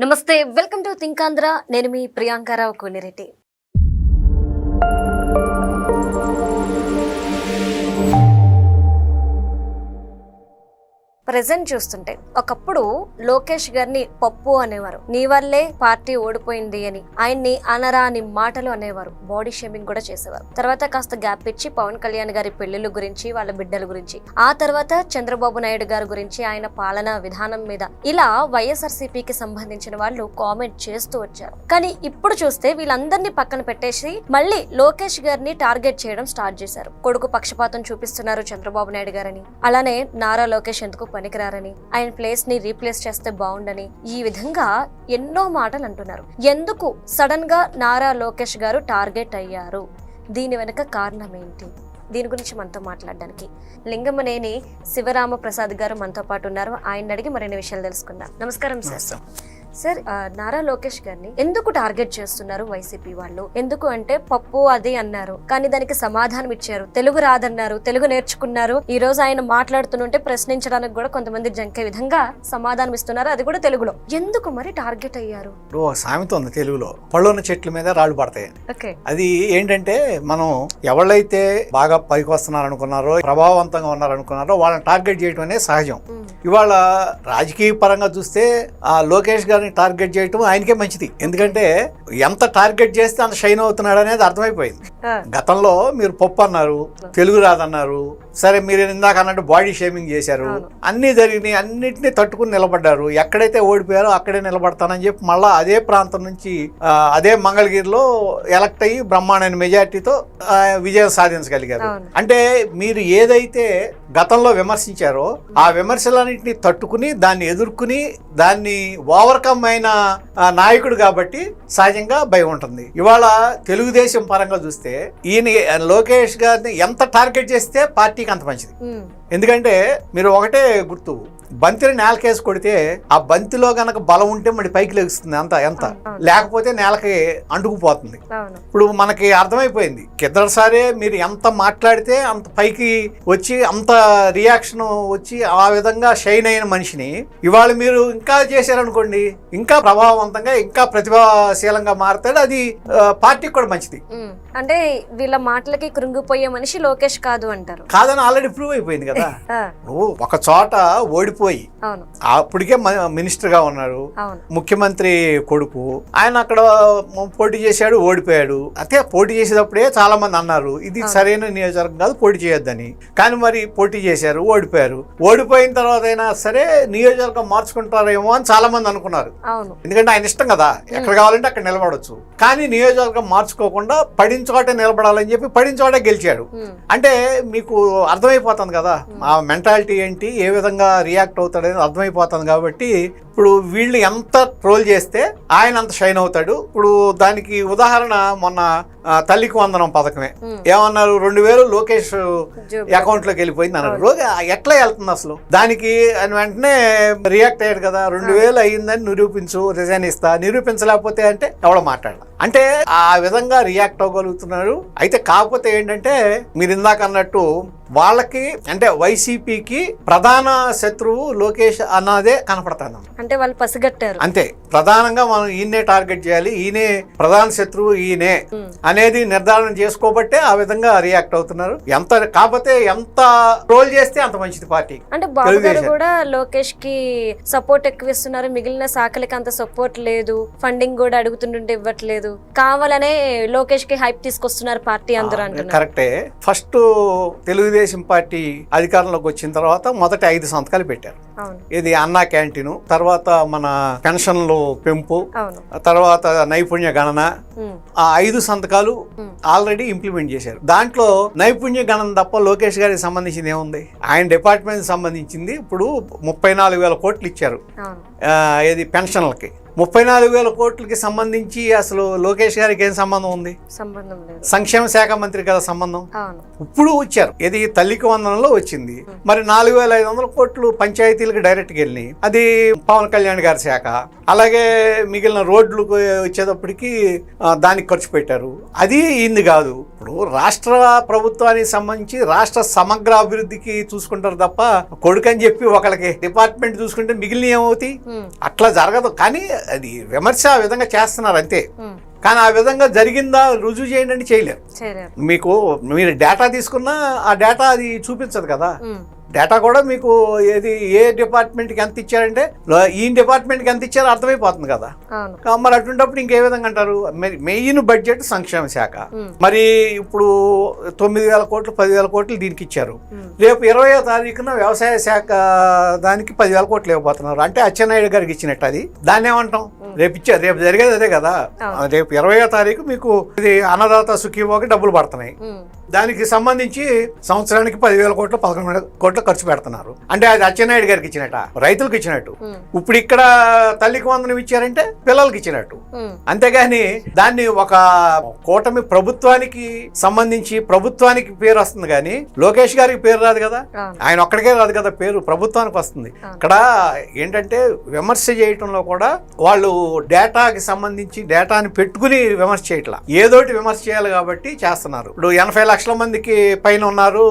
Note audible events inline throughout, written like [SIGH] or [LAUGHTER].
నమస్తే welcome to థింకాంధ్ర నేను మీ Priyanka Rao కోనిరెడ్డి. Present చూస్తుంటే ఒకప్పుడు లోకేష్ గారిని పప్పు అనేవారు. నీ వల్లే పార్టీ ఓడిపోయింది అని ఆయన్ని అనరాని మాటలు అనేవారు. బాడీ షేమింగ్ కూడా చేసేవారు. తర్వాత కాస్త గ్యాప్ ఇచ్చి పవన్ కళ్యాణ్ గారి పెళ్ళిళ్ళ గురించి వాళ్ళ బిడ్డల గురించి ఆ తర్వాత చంద్రబాబు నాయుడు గారి గురించి ఆయన పాలనా విధానం మీద. ఇలా వైఎస్ఆర్సీపీకి సంబంధించిన వాళ్ళు కామెంట్ చేస్తూ వచ్చారు. కానీ ఇప్పుడు చూస్తే వీళ్ళందరినీ పక్కన పెట్టేసి మళ్ళీ లోకేష్ గారిని టార్గెట్ చేయడం స్టార్ట్ చేశారు. కొడుకు పక్షపాతం చూపిస్తున్నారు చంద్రబాబు నాయుడు గారని. అలానే నారా లోకేష్ ఎందుకు పనికిరారని. ఆయన ప్లేస్ని రీప్లేస్ చేస్తే బాగుండని ఈ విధంగా ఎన్నో మాటలు అంటున్నారు ఎందుకు సడన్గా నారా లోకేష్ గారు టార్గెట్ అయ్యారు? దీని వెనుక కారణం ఏంటి? దీని గురించి మనతో మాట్లాడడానికి. లింగమనేని శివరామ ప్రసాద్ గారు మనతో పాటు ఉన్నారు. ఆయన అడిగి మరిన్ని విషయాలు తెలుసుకుందాం. నమస్కారం సార్. సార్ నారా లోకేష్ గారిని ఎందుకు టార్గెట్ చేస్తున్నారు వైసీపీ వాళ్ళు? ఎందుకు అంటే పప్పు అది అన్నారు కానీ దానికి సమాధానం ఇచ్చారు. తెలుగు రాదన్నారు తెలుగు నేర్చుకున్నారు. ఈ రోజు ఆయన మాట్లాడుతుంటే ప్రశ్నించడానికి కూడా కొంతమంది జంకే విధంగా సమాధానం ఇస్తున్నారు. అది కూడా తెలుగులో. ఎందుకు మరి టార్గెట్ అయ్యారు? సామెత ఉంది తెలుగులో. పళ్ళున్న చెట్ల మీద రాళ్ళు పడతాయి ఓకే. అది ఏంటంటే మనం ఎవళ్ళైతే బాగా పైకి వస్తున్నారు అనుకున్నారో ప్రభావవంతంగా ఉన్నారు అనుకున్నారో వాళ్ళని టార్గెట్ చేయడం అనేది సహజం. ఇవాళ రాజకీయ పరంగా చూస్తే ఆ లోకేష్ గారిని టార్గెట్ చేయటం ఆయనకే మంచిది ఎందుకంటే ఎంత టార్గెట్ చేస్తే అంత షైన్ అవుతున్నాడు అనేది అర్థమైపోయింది గతంలో మీరు పప్పు అన్నారు తెలుగు రాదన్నారు సరే మీరు ఇందాక అన్నట్టు బాడీ షేమింగ్ చేశారు. అన్నీ జరిగినాయి అన్నిటినీ తట్టుకుని నిలబడ్డారు ఎక్కడైతే ఓడిపోయారో అక్కడే నిలబడతానని చెప్పి మళ్ళా అదే ప్రాంతం నుంచి అదే మంగళగిరిలో ఎలక్ట్ అయ్యి బ్రహ్మాండమైన మెజార్టీతో విజయం సాధించగలిగారు. అంటే మీరు ఏదైతే గతంలో విమర్శించారో ఆ విమర్శలన్నింటినీ తట్టుకుని దాన్ని ఎదుర్కొని దాన్ని ఓవర్కమ్ అయిన నాయకుడు కాబట్టి సహజంగా భయం ఉంటుంది. ఇవాళ తెలుగుదేశం పరంగా చూస్తే ఈయన లోకేష్ గారిని ఎంత టార్గెట్ చేస్తే పార్టీకి అంత మంచిది. ఎందుకంటే మీరు ఒకటే గుర్తు బంతిని నేలకేసి కొడితే ఆ బంతిలో గనక బలం ఉంటే మరి పైకి లెగుస్తుంది అంత ఎంత. లేకపోతే నేలకి అంటుకుపోతుంది. ఇప్పుడు మనకి అర్థమైపోయింది. కిద్దరుసారే మీరు ఎంత మాట్లాడితే అంత పైకి వచ్చి అంత రియాక్షన్ వచ్చి ఆ విధంగా షైన్ అయిన మనిషిని ఇవాళ మీరు ఇంకా చేశారనుకోండి ఇంకా ప్రభావవంతంగా ఇంకా ప్రతిభాశీలంగా మారుతాడు. అది పార్టీకి కూడా మంచిది. అంటే వీళ్ళ మాటలకి కృంగిపోయే మనిషి లోకేష్ కాదు అంటారు. కాదని ఆల్రెడీ ప్రూవ్ అయిపోయింది కదా. నువ్వు ఒక చోట ఓడిపోయి అప్పటికే మ- మినిస్టర్గా ఉన్నారు ముఖ్యమంత్రి కొడుకు. ఆయన అక్కడ పోటీ చేశాడు ఓడిపోయాడు. అయితే పోటీ చేసేటప్పుడే చాలా మంది అన్నారు ఇది సరైన నియోజకవర్గం కాదు పోటీ చేయొద్దని. కానీ మరి పోటీ చేశారు ఓడిపోయారు. ఓడిపోయిన తర్వాత అయినా సరే నియోజకవర్గం మార్చుకుంటారేమో అని చాలా మంది అనుకున్నారు ఎందుకంటే ఆయన ఇష్టం కదా ఎక్కడ కావాలంటే అక్కడ నిలబడొచ్చు. కానీ నియోజకవర్గం మార్చుకోకుండా పడిన చోటే నిలబడాలని చెప్పి పడిన చోటే గెలిచాడు. అంటే మీకు అర్థమైపోతుంది కదా ఆ మెంటాలిటీ ఏంటి ఏ విధంగా రియాక్ట్ అవుతాడని అర్థమైపోతుంది కాబట్టి ఇప్పుడు వీళ్ళు ఎంత ట్రోల్ చేస్తే ఆయన అంత షైన్ అవుతాడు. ఇప్పుడు దానికి ఉదాహరణ మొన్న తల్లికి వందనం పథకమే. ఏమన్నారు? రెండు వేలు లోకేష్. అకౌంట్లోకి వెళ్ళిపోయింది అన్నారు. ఎట్లా వెళ్తుంది అసలు? దానికి వెంటనే రియాక్ట్ అయ్యాడు కదా. రెండు వేలు అయ్యిందని నిరూపించు రిజైన్ ఇస్తా. నిరూపించలేకపోతే అంటే ఎవడో మాట్లాడాల. అంటే ఆ విధంగా రియాక్ట్ అవ్వగలుగుతున్నారు. అయితే కాకపోతే ఏంటంటే మీరు ఇందాక అన్నట్టు వాళ్ళకి అంటే వైసీపీకి ప్రధాన శత్రువు లోకేష్ అన్నదే కనపడతాను అంటే వాళ్ళు పసిగట్టారు. అంతే. ప్రధానంగా మనం ఈయనే టార్గెట్ చేయాలి ఈయనే ప్రధాన శత్రువు ఈయనే ఉమ్. అనేది నిర్ధారణ చేసుకోబట్టే ఆ విధంగా రియాక్ట్ అవుతున్నారు. ఎంత కాకపోతే ఎంత ట్రోల్ చేస్తే అంత మంచిది పార్టీ. అంటే బాబు గారు. కూడా లోకేష్కి సపోర్ట్ ఎక్కువ ఇస్తున్నారు మిగిలిన శాఖలకి అంత సపోర్ట్ లేదు. ఫండింగ్ కూడా అడుగుతుంటుంటే ఇవ్వట్లేదు. కావాలనే లోకేష్కి హైప్ తీసుకొస్తున్నారు పార్టీ అందరూ కరెక్టే. ఫస్ట్ తెలుగుదేశం పార్టీ అధికారంలోకి వచ్చిన తర్వాత మొదటి ఐదు సంతకాలు పెట్టారు. ఇది అన్నా క్యాంటీన్ తర్వాత మన పెన్షన్లు పెంపు తర్వాత నైపుణ్య గణన. ఆ ఐదు సంతకాలు Hmm. ఆల్రెడీ ఇంప్లిమెంట్ చేశారు. దాంట్లో నైపుణ్య గణన తప్ప లోకేష్ గారికి సంబంధించింది ఏముంది? ఆయన డిపార్ట్మెంట్ సంబంధించింది ఇప్పుడు ముప్పై నాలుగు వేల కోట్లు ఇచ్చారు. ఇది పెన్షన్లకి. ముప్పై నాలుగు వేల కోట్లకి సంబంధించి అసలు లోకేష్ గారికి ఏం సంబంధం ఉంది? సంబంధం లేదు. సంక్షేమ శాఖ మంత్రి కదా సంబంధం? ఇప్పుడు వచ్చారు. ఇది తల్లికి వందనంలో వచ్చింది. మరి నాలుగు వేల ఐదు వందల కోట్లు పంచాయతీలకు డైరెక్ట్గా వెళ్ళినాయి. అది పవన్ కళ్యాణ్ గారి శాఖ. అలాగే మిగిలిన రోడ్లకు వచ్చేటప్పటికి దానికి ఖర్చు పెట్టారు. అది ఇంది కాదు. ఇప్పుడు రాష్ట్ర ప్రభుత్వానికి సంబంధించి రాష్ట్ర సమగ్ర అభివృద్ధికి చూసుకుంటారు తప్ప కొడుకని చెప్పి ఒకళ్ళకి డిపార్ట్మెంట్ చూసుకుంటే మిగిలిన ఏమవుతాయి? అట్లా జరగదు. కానీ అది విమర్శ ఆ విధంగా చేస్తున్నారు అంతే. కానీ ఆ విధంగా జరిగిందా రుజువు చేయండి అని చేయలేరు. మీకు మీరు డేటా తీసుకున్నా ఆ డేటా అది చూపించదు కదా. డేటా కూడా మీకు ఏది ఏ డిపార్ట్మెంట్కి ఎంత ఇచ్చారంటే ఈ డిపార్ట్మెంట్కి ఎంత ఇచ్చారో అర్థమైపోతుంది కదా. మరి అటువంటిప్పుడు ఇంకే విధంగా అంటారు? మెయిన్ బడ్జెట్ సంక్షేమ శాఖ. మరి ఇప్పుడు తొమ్మిది వేల కోట్లు పదివేల కోట్లు దీనికి ఇచ్చారు. రేపు ఇరవయో తారీఖున వ్యవసాయ శాఖ దానికి పదివేల కోట్లు ఇవ్వబోతున్నారు. అంటే అచ్చెన్నాయుడు గారికి ఇచ్చినట్టు అది. దాన్ని ఏమంటాం? రేపు ఇచ్చారు రేపు జరిగేది అదే కదా. రేపు ఇరవయో తారీఖు మీకు ఇది అన్నదాత సుఖీభోగి డబ్బులు పడుతున్నాయి. దానికి సంబంధించి సంవత్సరానికి పదివేల కోట్లు పదకొండు వేల కోట్లు ఖర్చు పెడుతున్నారు. అంటే అది అచ్చెన్నాయుడు గారికి ఇచ్చినట్ట? రైతులకు ఇచ్చినట్టు. ఇప్పుడు ఇక్కడ తల్లికి వందనం ఇచ్చారంటే పిల్లలకి ఇచ్చినట్టు. అంతేగాని దాన్ని ఒక కూటమి ప్రభుత్వానికి సంబంధించి ప్రభుత్వానికి పేరు వస్తుంది కానీ లోకేష్ గారికి పేరు రాదు కదా. ఆయన ఒక్కడికే రాదు కదా పేరు ప్రభుత్వానికి వస్తుంది. ఇక్కడ ఏంటంటే విమర్శ చేయటంలో కూడా వాళ్ళు డేటాకి సంబంధించి డేటాని పెట్టుకుని విమర్శ చేయట్లా. ఏదోటి విమర్శ చేయాలి కాబట్టి చేస్తున్నారు. ఇప్పుడు ఎనభై లక్షల మందికి పైన ఉన్నారు.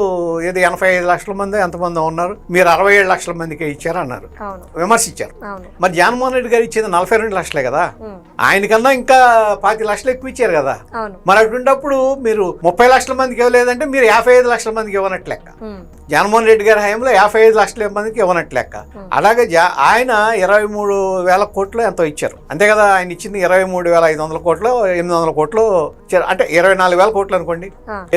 ఏది ఎనభై ఐదు లక్షల మంది ఎంతమంది ఉన్నారు. మీరు అరవై ఏడు లక్షల మందికి ఇచ్చారు అన్నారు అవును. విమర్శ ఇచ్చారు అవును. మరి జగన్మోహన్ రెడ్డి గారు ఇచ్చేది నలభై రెండు లక్షలే కదా? ఆయనకన్నా ఇంకా పాతి లక్షలు ఎక్కువ ఇచ్చారు కదా? మరి అటువంటిప్పుడు మీరు ముప్పై లక్షల మందికి ఇవ్వలేదంటే మీరు యాభై ఐదు లక్షల మందికి ఇవ్వనట్లు లెక్క. జగన్మోహన్ రెడ్డి గారి హయాంలో యాభై ఐదు లక్షల మందికి ఇవ్వనట్లు లెక్క. అలాగే జా- ఆయన ఇరవై మూడు వేల కోట్లు ఎంతో ఇచ్చారు. అంతే కదా? ఆయన ఇచ్చింది ఇరవై మూడు వేల ఐదు వందల కోట్లు ఎనిమిది వందల కోట్లు అంటే ఇరవై నాలుగు వేల కోట్లు అనుకోండి.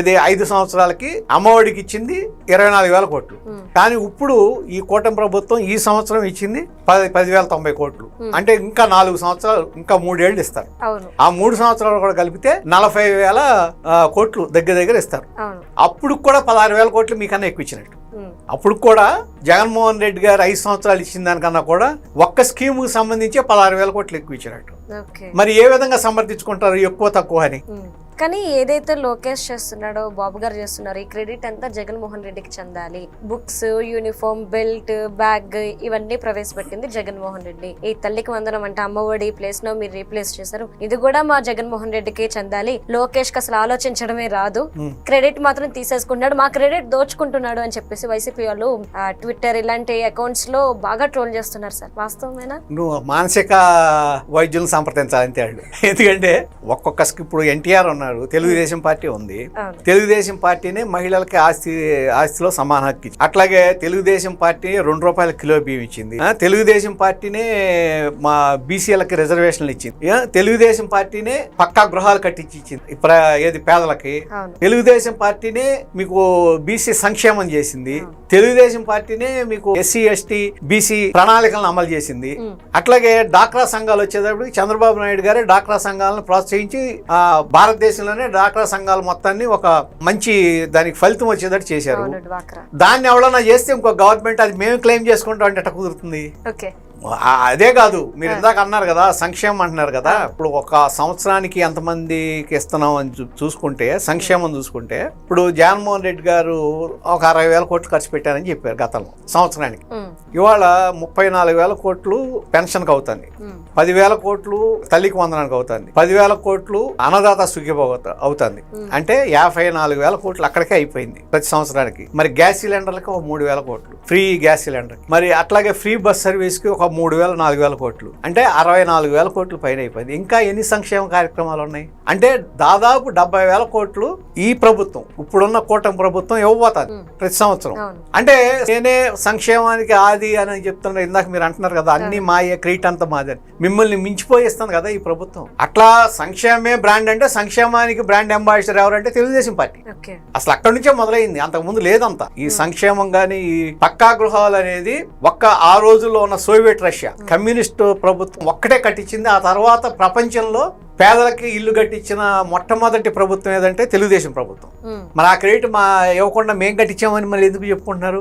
ఇది ఐదు సంవత్సరాలకి అమ్మఒడికి ఇచ్చింది ఇరవై నాలుగు వేల కోట్లు. కానీ ఇప్పుడు ఈ కూటమి ప్రభుత్వం ఈ సంవత్సరం ఇచ్చింది పది పదివేల తొంభై కోట్లు. అంటే ఇంకా నాలుగు సంవత్సరాలు ఇంకా మూడేళ్ళు ఇస్తారు. ఆ మూడు సంవత్సరాలు కూడా కలిపితే నలభై వేల కోట్లు దగ్గర దగ్గర ఇస్తారు. అప్పుడు కూడా పదహారు వేల కోట్లు మీకన్నా ఎక్కువ ఇచ్చినట్టు. అప్పుడు కూడా జగన్మోహన్ రెడ్డి గారు ఐదు సంవత్సరాలు ఇచ్చిన దానికన్నా కూడా ఒక్క స్కీముకి సంబంధించి పదహారు వేల కోట్లు ఎక్కువ ఇచ్చినట్టు మరి ఏ విధంగా సమర్థించుకుంటారు? ఎక్కువ తక్కువ అని. కానీ ఏదైతే లోకేష్ చేస్తున్నాడో బాబు గారు చేస్తున్నారో ఈ క్రెడిట్ అంతా జగన్మోహన్ రెడ్డికి చెందాలి. బుక్స్ యూనిఫామ్ బెల్ట్ బ్యాగ్ ఇవన్నీ ప్రవేశపెట్టింది జగన్మోహన్ రెడ్డి. ఈ తల్లికి వందనం అంటే అమ్మఒడి ప్లేస్లో మీరు రీప్లేస్ చేశారు. ఇది కూడా మా జగన్మోహన్ రెడ్డికి చెందాలి. లోకేష్కి అసలు ఆలోచించడమే రాదు. ఉమ్. క్రెడిట్ మాత్రం తీసేసుకుంటున్నాడు. మా క్రెడిట్ దోచుకుంటున్నాడు అని చెప్పేసి వైసీపీ వాళ్ళు ట్విట్టర్ ఇలాంటి అకౌంట్స్లో బాగా ట్రోల్ చేస్తున్నారు సార్. వాస్తవమేనా? నువ్వు మానసిక వైద్యులను సంప్రదించాలి అంతే వాళ్ళు ఎందుకంటే ఒక్కొక్క ఇప్పుడు ఎన్టీఆర్ ఉన్నాడు. తెలుగుదేశం పార్టీ ఉంది. తెలుగుదేశం పార్టీనే మహిళలకి ఆస్తి ఆస్తిలో సమాన హక్కు ఇచ్చింది. అట్లాగే తెలుగుదేశం పార్టీ రెండు రూపాయల కిలో బియ్యం ఇచ్చింది. తెలుగుదేశం పార్టీనే మా బీసీలకి రిజర్వేషన్లు ఇచ్చింది. తెలుగుదేశం పార్టీనే పక్కా గృహాలు కట్టించి ఇచ్చింది ఇప్పుడు ఏది పేదలకి. తెలుగుదేశం పార్టీనే మీకు బీసీ సంక్షేమం చేసింది. తెలుగుదేశం పార్టీనే మీకు ఎస్సీ ఎస్టీ బీసీ ప్రణాళికలను అమలు చేసింది. అట్లాగే డాక్రా సంఘాలు వచ్చేటప్పుడు చంద్రబాబు నాయుడు గారే డాక్రా సంఘాలను ప్రోత్సహించి ఆ, భారతదేశంలోనే డాక్రా సంఘాలు మొత్తాన్ని ఒక మంచి దానికి ఫలితం వచ్చేటట్టు చేశారు. డ్వాక్రా. దాన్ని ఎవడన్నా చేస్తే ఇంకో గవర్నమెంట్ అది మేము క్లెయిమ్ చేసుకుంటాం అంటే ఎట్ట కుదురుతుంది? ఓకే. అదే కాదు మీరు ఇందాక అన్నారు కదా సంక్షేమం అంటున్నారు కదా ఇప్పుడు ఒక సంవత్సరానికి ఎంతమందికి ఇస్తున్నాం అని చూసుకుంటే సంక్షేమం చూసుకుంటే ఇప్పుడు జగన్మోహన్ రెడ్డి గారు ఒక అరవై వేల కోట్లు ఖర్చు పెట్టారని చెప్పారు గతంలో సంవత్సరానికి. ఇవాళ ముప్పై నాలుగు వేల కోట్లు పెన్షన్కి అవుతుంది. పదివేల కోట్లు తల్లికి వందనానికి అవుతుంది. పదివేల కోట్లు అన్నదాత సుఖీభోగ అవుతుంది. అంటే యాభై నాలుగు వేల కోట్లు అక్కడికే అయిపోయింది ప్రతి సంవత్సరానికి. మరి గ్యాస్ సిలిండర్లకి ఒక మూడు వేల కోట్లు. ఫ్రీ గ్యాస్ సిలిండర్ మరి అట్లాగే ఫ్రీ బస్ సర్వీస్కి ఒక మూడు వేల నాలుగు వేల కోట్లు. అంటే అరవై నాలుగు వేల కోట్లు పైన అయిపోయింది. ఇంకా ఎన్ని సంక్షేమ కార్యక్రమాలు ఉన్నాయి? అంటే దాదాపు డెబ్బై వేల కోట్లు ఈ ప్రభుత్వం ఇప్పుడున్న కూటమి ప్రభుత్వం ఇవ్వబోతుంది ప్రతి సంవత్సరం. అంటే నేనే సంక్షేమానికి ఆది అని చెప్తున్నారు ఇందాక మీరు అంటున్నారు కదా అన్ని మాయే క్రీట్ అంతా మాది. అని. మిమ్మల్ని మించిపోయిస్తుంది కదా ఈ ప్రభుత్వం. అట్లా సంక్షేమమే బ్రాండ్ అంటే సంక్షేమానికి బ్రాండ్ అంబాసిడర్ ఎవరంటే తెలుగుదేశం పార్టీ. అసలు అక్కడి నుంచే మొదలైంది. అంతకు ముందు లేదంతా. ఈ సంక్షేమం కానీ ఈ పక్కా గృహాలు అనేది ఒక్క ఆ రోజుల్లో ఉన్న సోవియట్ రష్యా. కమ్యూనిస్ట్ ప్రభుత్వం ఒక్కటే కట్టించింది. ఆ తర్వాత ప్రపంచంలో పేదలకి ఇల్లు కట్టించిన మొట్టమొదటి ప్రభుత్వం ఏదంటే తెలుగుదేశం ప్రభుత్వం. మరి ఆ క్రెడిట్ మా ఇవ్వకుండా మేము కట్టించామని మళ్ళీ ఎందుకు చెప్పుకుంటున్నారు?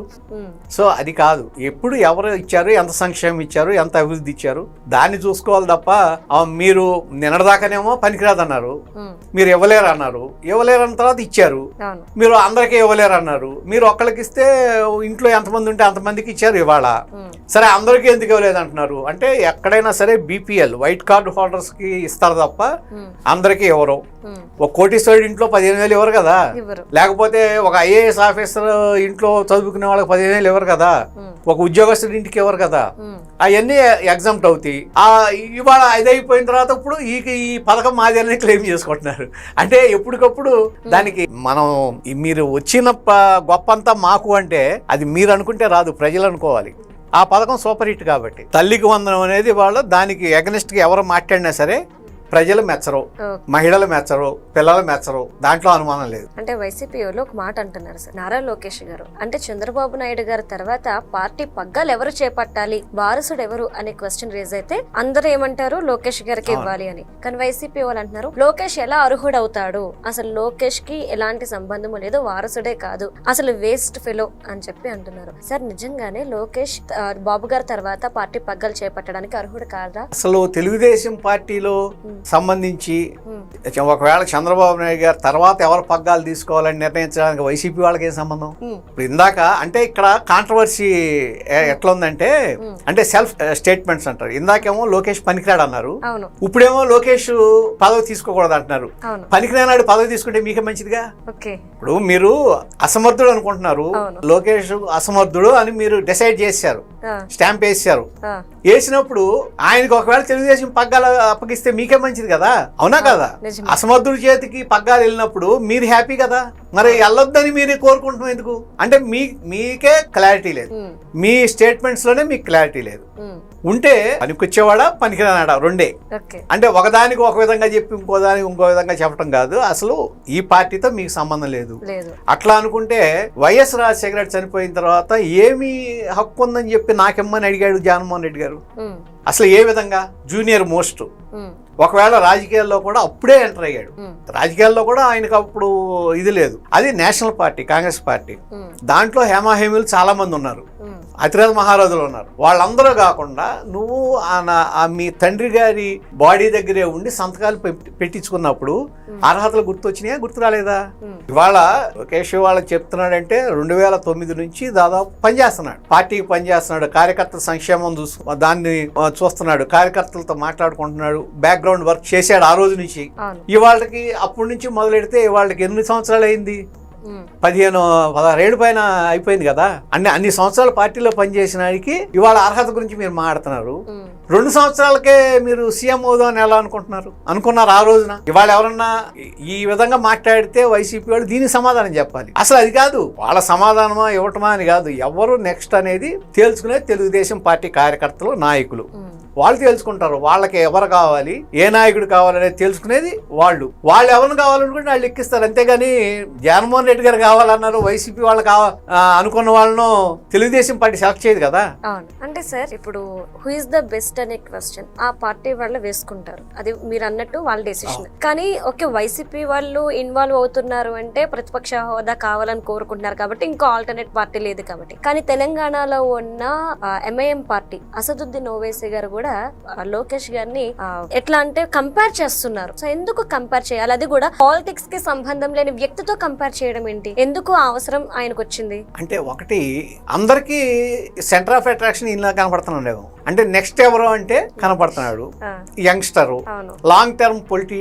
సో అది కాదు. ఎప్పుడు ఎవరు ఇచ్చారు ఎంత సంక్షేమం ఇచ్చారు ఎంత అభివృద్ధి ఇచ్చారు దాన్ని చూసుకోవాలి తప్ప మీరు నిన్నటిదాకానేమో పనికిరాదన్నారు. మీరు ఇవ్వలేరు అన్నారు ఇవ్వలేరు అన్న తర్వాత ఇచ్చారు. మీరు అందరికీ ఇవ్వలేరు అన్నారు మీరు ఒక్కరికి ఇస్తే ఇంట్లో ఎంతమంది ఉంటే అంతమందికి ఇచ్చారు ఇవాళ. సరే అందరికీ ఎందుకు ఇవ్వలేదు అంటున్నారు అంటే ఎక్కడైనా సరే బీపీఎల్ వైట్ కార్డు హోల్డర్స్కి ఇస్తారు తప్ప అందరికీ ఎవరు? ఒక కోటీశ్వరుడి ఇంట్లో పదిహేను వేలు ఎవరు కదా? లేకపోతే ఒక ఐఏఎస్ ఆఫీసర్ ఇంట్లో చదువుకునే వాళ్ళకి పదిహేను వేలు ఎవరు కదా? ఒక ఉద్యోగస్తుడి ఇంటికి ఎవరు కదా? అవన్నీ ఎగ్జామ్ట్ అవుతాయి. ఆ ఇవాళ ఇది అయిపోయిన తర్వాత ఇప్పుడు ఈ ఈ పథకం మాది క్లెయిమ్ చేసుకుంటున్నారు. అంటే ఎప్పటికప్పుడు దానికి మనం మీరు వచ్చిన ప- గొప్ప అంతా మాకు అంటే అది మీరు అనుకుంటే రాదు ప్రజలు అనుకోవాలి. ఆ పథకం సూపర్ హిట్ కాబట్టి. తల్లికి వందనం అనేది వాళ్ళు దానికి ఎగనిస్ట్గా ఎవరు మాట్లాడినా సరే ప్రజలు మెచ్చరు. మహిళలు మెచ్చరు పిల్లలు మెచ్చరు దాంట్లో అనుమానం లేదు. అంటే వైసీపీ ఒక మాట అంటున్నారు సార్ నారా లోకేష్ గారు. అంటే చంద్రబాబు నాయుడు గారి తర్వాత పార్టీ పగ్గాలు ఎవరు చేపట్టాలి వారసుడు ఎవరు అనే క్వశ్చన్ రేజ్ అయితే అందరూ ఏమంటారు? లోకేష్ గారికి ఇవ్వాలి అని. కానీ వైసీపీ వాళ్ళు అంటున్నారు లోకేష్ ఎలా అర్హుడవుతాడు? అసలు లోకేష్కి ఎలాంటి సంబంధము లేదు వారసుడే కాదు అసలు వేస్ట్ ఫెలో అని చెప్పి అంటున్నారు. సార్ నిజంగానే లోకేష్ బాబు గారి తర్వాత పార్టీ పగ్గాలు చేపట్టడానికి అర్హుడు కాదా? అసలు తెలుగుదేశం పార్టీలో సంబంధించి ఉమ్, ఒకవేళ చంద్రబాబు నాయుడు గారు తర్వాత ఎవరు పగ్గాలు తీసుకోవాలని నిర్ణయించడానికి వైసీపీ వాళ్ళకి ఏం సంబంధం? ఉమ్, ఇప్పుడు ఇందాక అంటే ఇక్కడ కాంట్రవర్సీ ఎట్లా ఉందంటే Hmm. అంటే సెల్ఫ్ స్టేట్మెంట్స్ అంటారు. ఇందాకేమో లోకేష్ పనికిరాడు అన్నారు. ఇప్పుడేమో లోకేష్ పదవి తీసుకోకూడదు అంటున్నారు. పనికిరానాడు పదవి తీసుకుంటే మీకే మంచిదిగా? ఇప్పుడు మీరు అసమర్థుడు అనుకుంటున్నారు. లోకేష్ అసమర్థుడు అని మీరు డిసైడ్ చేశారు. స్టాంప్ వేసారు వేసినప్పుడు ఆయనకి ఒకవేళ తెలుగుదేశం పగ్గాలు అప్పగిస్తే మీకే మంచిది కదా? అవునా కదా. అసమర్థుడి చేతికి పగ్గాలు వెళ్ళినప్పుడు మీరు హ్యాపీ కదా? మరి వెళ్ళొద్దని మీరు కోరుకుంటున్నాం ఎందుకు? అంటే మీ మీకే క్లారిటీ లేదు. మీ స్టేట్మెంట్స్లోనే మీకు క్లారిటీ లేదు. ఉంటే పనికొచ్చేవాడా పనికిరానాడా? రెండే. అంటే ఒకదానికి ఒక విధంగా చెప్పి ఇంకో దానికి ఇంకో విధంగా చెప్పడం కాదు. అసలు ఈ పార్టీతో మీకు సంబంధం లేదు. అట్లా అనుకుంటే వైఎస్ రాజశేఖర చనిపోయిన తర్వాత ఏమి హక్కు ఉందని చెప్పి నాకెమ్మని అడిగాడు జగన్మోహన్ రెడ్డి గారు? అసలు ఏ విధంగా? Junior most. ఒకవేళ రాజకీయాల్లో కూడా అప్పుడే ఎంటర్ అయ్యాడు. రాజకీయాల్లో కూడా ఆయనకు అప్పుడు ఇది లేదు. అది నేషనల్ పార్టీ కాంగ్రెస్ పార్టీ. దాంట్లో హేమాహేమీలు చాలా మంది ఉన్నారు. అతిరథ మహారాజులు ఉన్నారు. వాళ్ళందరూ కాకుండా నువ్వు ఆ మీ తండ్రి గారి బాడీ దగ్గరే ఉండి సంతకాలు పెట్టి- పెట్టించుకున్నప్పుడు అర్హతలు గుర్తొచ్చినాయా గుర్తు రాలేదా ఇవాళ లోకేష్ వాళ్ళకి చెప్తున్నాడంటే రెండు వేల తొమ్మిది నుంచి దాదాపు పనిచేస్తున్నాడు. పార్టీకి పనిచేస్తున్నాడు కార్యకర్తల సంక్షేమం చూసు దాన్ని చూస్తున్నాడు కార్యకర్తలతో మాట్లాడుకుంటున్నాడు బ్యాక్గ్రౌండ్ వర్క్ చేశాడు ఆ రోజు నుంచి. ఇవాళకి అప్పటి నుంచి మొదలెడితే ఇవాళకి ఎనిమిది సంవత్సరాలు అయింది పదిహేను పదహారేడు పైన అయిపోయింది కదా. అన్ని అన్ని సంవత్సరాలు పార్టీలో పనిచేసిన వాడికి ఇవాళ అర్హత గురించి మీరు మాట్లాడుతున్నారు. రెండు సంవత్సరాలకే మీరు సీఎం అవుదామని ఎలా అనుకుంటున్నారు? అనుకున్నారు ఆ రోజున? ఇవాళ ఎవరన్నా ఈ- విధంగా మాట్లాడితే వైసీపీ వాళ్ళు దీనికి సమాధానం చెప్పాలి. అసలు అది కాదు. వాళ్ళ సమాధానమా ఇవ్వటమా అని కాదు. ఎవరు నెక్స్ట్ అనేది తేల్చుకునే తెలుగుదేశం పార్టీ కార్యకర్తలు నాయకులు. వాళ్ళు తెలుసుకుంటారు వాళ్ళకి ఎవరు కావాలి ఏ నాయకుడు కావాలనేది తెలుసుకునేది వాళ్ళు. వాళ్ళు ఎవరిని కావాలనుకుంటే వాళ్ళు ఎక్కిస్తారు అంతేగాని జగన్మోహన్ రెడ్డి గారు కావాలన్నారు వైసీపీ వాళ్ళు కావ అనుకున్న వాళ్ళను తెలుగుదేశం పార్టీ సెలెక్ట్ చేయదు కదా. అంటే సార్ ఇప్పుడు హూ ఇస్ ద బెస్ట్ అనే క్వశ్చన్ ఆ పార్టీ వాళ్ళు వేసుకుంటారు. అది మీరు అన్నట్టు వాళ్ళ డెసిషన్ కానీ ఓకే వైసీపీ వాళ్ళు ఇన్వాల్వ్ అవుతున్నారు అంటే ప్రతిపక్ష హోదా కావాలని కోరుకుంటున్నారు కాబట్టి ఇంకో ఆల్టర్నేట్ పార్టీ లేదు కాబట్టి. కానీ తెలంగాణలో ఉన్న ఎంఐఎం పార్టీ అసదుద్దీన్ ఓవైసీ గారు కూడా లోకేష్ గారిని ఎట్లా అంటే కంపేర్ చేస్తున్నారు. సో ఎందుకు కంపేర్ చేయాలి? అది కూడా పాలిటిక్స్కి సంబంధం లేని వ్యక్తితో కంపేర్ చేయడం ఏంటి? ఎందుకు అవసరం ఆయనకు వచ్చింది? అంటే ఒకటి అందరికీ సెంటర్ ఆఫ్ అట్రాక్షన్ ఇలా కనపడుతున్నాడు అంటే నెక్స్ట్ ఎవరు అంటే కనపడుతున్నాడు. యంగ్స్టరు. లాంగ్ టర్మ్ పొలిటి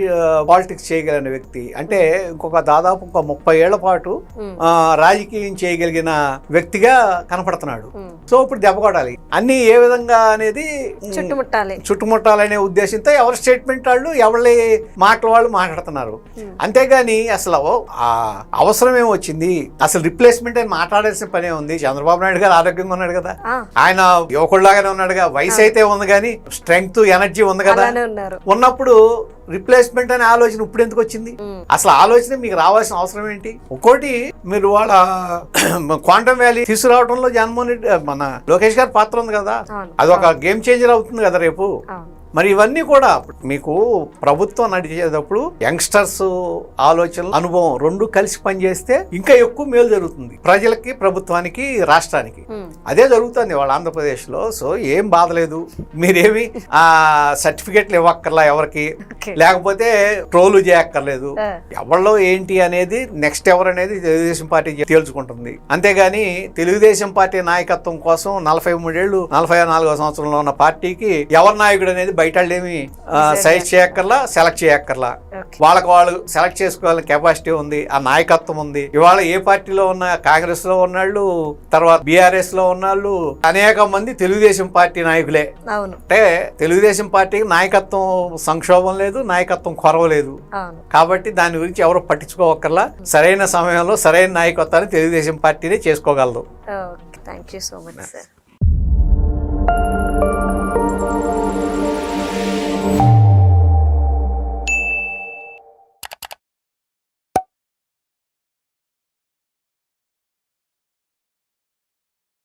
పాలిటిక్స్ చేయగలిగిన వ్యక్తి. అంటే ఇంకొక దాదాపు ఒక ముప్పై ఏళ్ళ పాటు రాజకీయం చేయగలిగిన వ్యక్తిగా కనపడుతున్నాడు. సో ఇప్పుడు దెబ్బ కొట్టాలి. అన్ని ఏ విధంగా అనేది చుట్టుముట్టాలి. చుట్టుముట్టాలనే ఉద్దేశంతో ఎవరి స్టేట్మెంట్ వాళ్ళు ఎవరి మాటలు వాళ్ళు మాట్లాడుతున్నారు. అంతేగాని అసలు ఆ అవసరం ఏం వచ్చింది? అసలు రిప్లేస్మెంట్ అని మాట్లాడాల్సిన పనే ఉంది. చంద్రబాబు నాయుడు గారు ఆరోగ్యంగా ఉన్నాడు కదా. ఆయన యువకుడిలాగానే ఉన్నాడుగా. వయసు అయితే ఉంది కానీ స్ట్రెంగ్త్ ఎనర్జీ ఉంది కదా. ఉన్నప్పుడు రిప్లేస్మెంట్ అనే ఆలోచన ఇప్పుడు ఎందుకు వచ్చింది? అసలు ఆలోచన మీకు రావాల్సిన అవసరం ఏంటి? ఒక్కోటి మీరు వాళ్ళ [CLEARS THROAT] క్వాంటమ్ వ్యాలీ తీసుకురావడంలో జగన్మోహన్ రెడ్డి మన లోకేష్ గారి పాత్ర ఉంది కదా. అది ఒక గేమ్ చేంజర్ అవుతుంది కదా రేపు. మరి ఇవన్నీ కూడా మీకు ప్రభుత్వం నడిచేటప్పుడు యంగ్స్టర్స్ ఆలోచనలు అనుభవం రెండు కలిసి పనిచేస్తే ఇంకా ఎక్కువ మేలు జరుగుతుంది. ప్రజలకి ప్రభుత్వానికి రాష్ట్రానికి. అదే జరుగుతుంది వాళ్ళ ఆంధ్రప్రదేశ్లో. సో ఏం బాధలేదు మీరేమి ఆ సర్టిఫికెట్లు ఇవ్వక్కర్లా ఎవరికి? లేకపోతే ట్రోలు చేయక్కర్లేదు. ఎవరిలో ఏంటి అనేది నెక్స్ట్ ఎవరు అనేది తెలుగుదేశం పార్టీ తేల్చుకుంటుంది. అంతేగాని తెలుగుదేశం పార్టీ నాయకత్వం కోసం నలభై మూడేళ్ళు నలభై నాలుగో సంవత్సరంలో ఉన్న పార్టీకి ఎవరి నాయకుడు అనేది బయట వాళ్ళు ఏమి సైజ్ చేయక్కర్లా. సెలెక్ట్ చేయక్కర్లా. వాళ్ళకి వాళ్ళు సెలెక్ట్ చేసుకోవాలని కెపాసిటీ ఉంది ఆ నాయకత్వం ఉంది. ఇవాళ ఏ పార్టీలో ఉన్న కాంగ్రెస్లో ఉన్నాళ్ళు తర్వాత బీఆర్ఎస్లో ఉన్నాళ్ళు అనేక మంది తెలుగుదేశం పార్టీ నాయకులే. అంటే తెలుగుదేశం పార్టీకి నాయకత్వం సంక్షోభం లేదు నాయకత్వం కొరవలేదు అవును. కాబట్టి దాని గురించి ఎవరు పట్టించుకోవక్కర్లా. సరైన సమయంలో సరైన నాయకత్వాన్ని తెలుగుదేశం పార్టీనే చేసుకోగలదు. Thank you so much sir